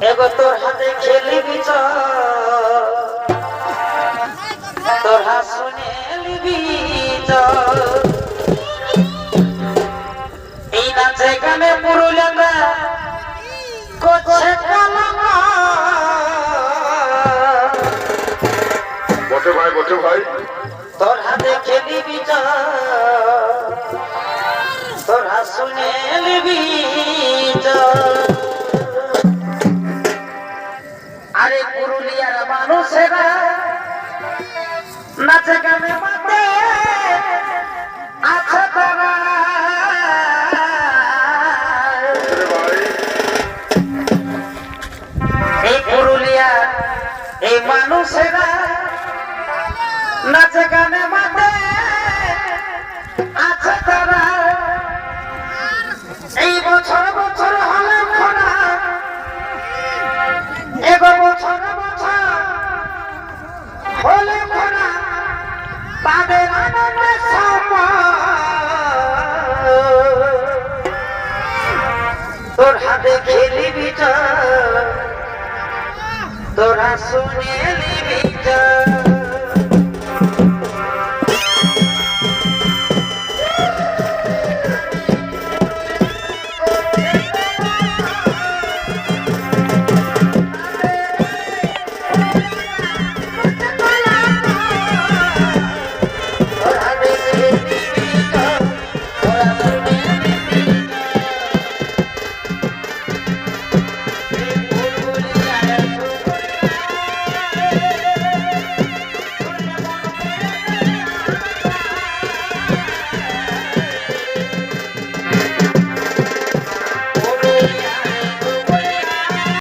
এগো তোর হাতে খেলিবি তোর হাত শুনে লিবি চ এই নাচে গানে পুরুলিয়া করছে কালামা বটে ভাই বটে ভাই। তোর হাতে খেলিবি তোর হাত শুনে মানুষেরা নাচে গানে মাতে আছে তারা এই পুরুলিয়া এই মানুষেরা নাচে গানে মাতে আছে তারা এই বছর বছর হলে হলে খরা তাদের আনন্দে তোর হাতে খেলিবি তোরা শুনে নিবি তো